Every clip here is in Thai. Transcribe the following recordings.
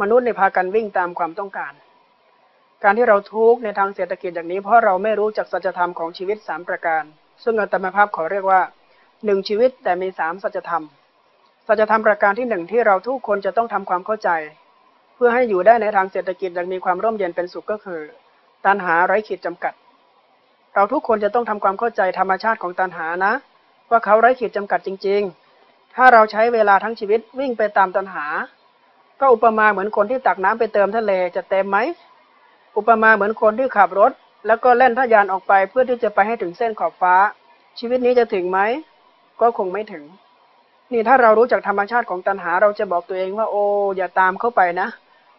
มนุษย์ในพากันวิ่งตามความต้องการ การที่เราทุกข์ในทางเศรษฐกิจอย่างนี้เพราะเราไม่รู้จักสัจธรรมของชีวิตสามประการ ซึ่งอาตมภาพขอเรียกว่าหนึ่งชีวิตแต่มีสามสัจธรรม สัจธรรมประการที่หนึ่งที่เราทุกคนจะต้องทำความเข้าใจ เพื่อให้อยู่ได้ในทางเศรษฐกิจอย่างมีความร่มเย็นเป็นสุขก็คือ ตัณหาไร้ขีดจำกัด เราทุกคนจะต้องทำความเข้าใจธรรมชาติของตัณหานะ ว่าเขาไร้ขีดจำกัดจริง ๆ ถ้าเราใช้เวลาทั้งชีวิตวิ่งไปตามตัณหา ก็อุปมาเหมือนคนที่ตักน้ำไปเติมทะเลจะเต็มไหม อุปมาเหมือนคนที่ขับรถ แล้วก็เล่นทะยานออกไปเพื่อที่จะไปให้ถึงเส้นขอบฟ้า ชีวิตนี้จะถึงไหม ก็คงไม่ถึง นี่ถ้าเรารู้จักธรรมชาติของตัณหา เราจะบอกตัวเองว่าโอ้อย่าตามเข้าไปนะ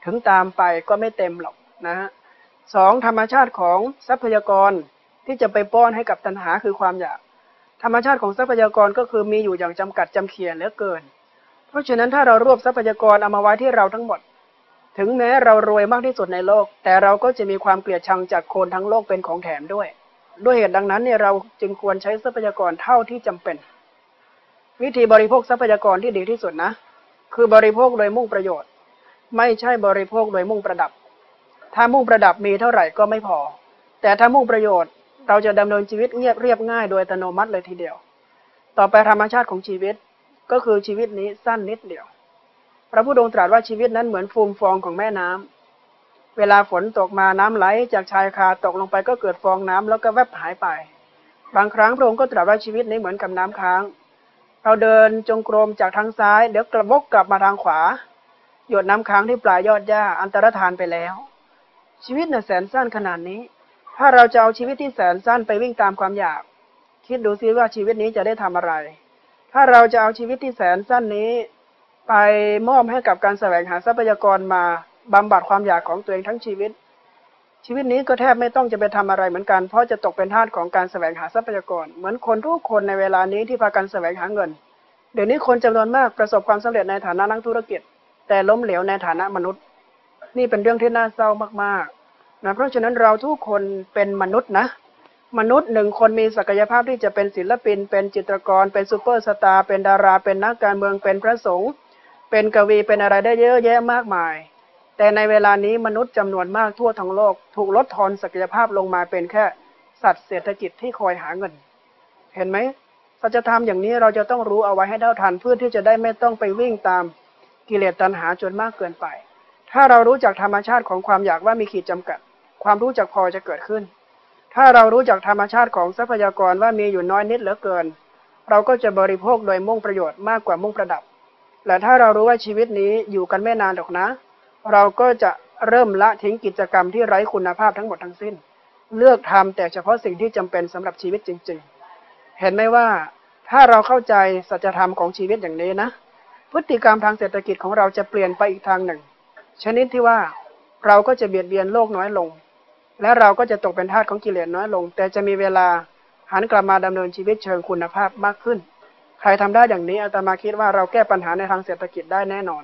ถึงตามไปก็ไม่เต็มหรอกนะฮะสองธรรมชาติของทรัพยากรที่จะไปป้อนให้กับตัณหาคือความอยาก ธรรมชาติของทรัพยากรก็คือมีอยู่อย่างจำกัดจำเขียนเหลือเกิน เพราะฉะนั้นถ้าเรารวบทรัพยากรเอามาไว้ที่เราทั้งหมด ถึงแม้เรารวยมากที่สุดในโลก แต่เราก็จะมีความเกลียดชังจากคนทั้งโลกเป็นของแถมด้วย ด้วยเหตุดังนั้นเนี่ยเราจึงควรใช้ทรัพยากรเท่าที่จำเป็น วิธีบริโภคทรัพยากรที่ดีที่สุดนะ คือบริโภคโดยมุ่งประโยชน์ ไม่ใช่บริโภคโดยมุ่งประดับ ถ้ามุ่งประดับมีเท่าไหร่ก็ไม่พอ แต่ถ้ามุ่งประโยชน์เราจะดำเนินชีวิตเงียบเรียบง่ายโดยอัตโนมัติเลยทีเดียว ต่อไปธรรมชาติของชีวิต ก็คือชีวิตนี้สั้นนิดเดียว พระพุทธองค์ตรัสว่าชีวิตนั้นเหมือนฟูมฟองของแม่น้ำเวลาฝนตกมาน้ำไหลจากชายคาตกลงไปก็เกิดฟองน้ำแล้วก็แวบหายไป บางครั้งพระองค์ก็ตรัสว่าชีวิตนี้เหมือนกับน้ำค้าง เราเดินจงกรมจากทางซ้าย เดี๋ยวกระบกกลับมาทางขวา หยดน้ำค้างที่ปลายยอดหญ้าอันตรธานไปแล้ว ชีวิตน่ะแสนสั้นขนาดนี้ ถ้าเราจะเอาชีวิตที่แสนสั้นไปวิ่งตามความอยาก คิดดูซิว่าชีวิตนี้จะได้ทำอะไร ถ้าเราจะเอาชีวิตที่แสนสั้นนี้ ไปมอบให้กับการแสวงหาทรัพยากรมาบำบัดความอยากของตัวเองทั้งชีวิต ชีวิตนี้ก็แทบไม่ต้องจะไปทำอะไรเหมือนกัน เพราะจะตกเป็นทาสของการแสวงหาทรัพยากร เหมือนคนทุกคนในเวลานี้ที่พากันแสวงหาเงิน เดี๋ยวนี้คนจำนวนมากประสบความสำเร็จในฐานะนักธุรกิจ แต่ล้มเหลวในฐานะมนุษย์ นี่เป็นเรื่องที่น่าเศร้ามากๆนะเพราะฉะนั้นเราทุกคนเป็นมนุษย์นะ มนุษย์หนึ่งคนมีศักยภาพที่จะเป็นศิลปิน เป็นจิตรกร เป็นซูเปอร์สตาร์ เป็นดารา เป็นนักการเมือง เป็นพระสงฆ์ เป็นกวี เป็นอะไรได้เยอะแยะมากมาย แต่ในเวลานี้มนุษย์จำนวนมากทั่วทั้งโลก ถูกลดทอนศักยภาพลงมาเป็นแค่สัตว์เศรษฐกิจที่คอยหาเงิน เห็นไหมสัจธรรมอย่างนี้เราจะต้องรู้เอาไว้ให้เท่าทันเพื่อที่จะได้ไม่ต้องไปวิ่งตามกิเลสตัณหาจนมากเกินไป ถ้าเรารู้จักธรรมชาติของความอยากว่ามีขีดจำกัด ความรู้จักพอจะเกิดขึ้น ถ้าเรารู้จักธรรมชาติของทรัพยากรว่ามีอยู่น้อยนิดเหลือเกิน เราก็จะบริโภคโดยมุ่งประโยชน์มากกว่ามุ่งประดับ และถ้าเรารู้ว่าชีวิตนี้อยู่กันไม่นานหรอกนะ เราก็จะเริ่มละทิ้งกิจกรรมที่ไร้คุณภาพทั้งหมดทั้งสิ้น เลือกทำแต่เฉพาะสิ่งที่จำเป็นสำหรับชีวิตจริง ๆ เห็นไหมว่าถ้าเราเข้าใจสัจธรรมของชีวิตอย่างนี้นะ พฤติกรรมทางเศรษฐกิจของเราจะเปลี่ยนไปอีกทางหนึ่ง ชนิดที่ว่าเราก็จะเบียดเบียนโลกน้อยลง และเราก็จะตกเป็นทาสของกิเลสน้อยลง แต่จะมีเวลาหันกลับมาดำเนินชีวิตเชิงคุณภาพมากขึ้น ใครทำได้อย่างนี้อาตมาคิดว่าเราแก้ปัญหาในทางเศรษฐกิจได้แน่นอน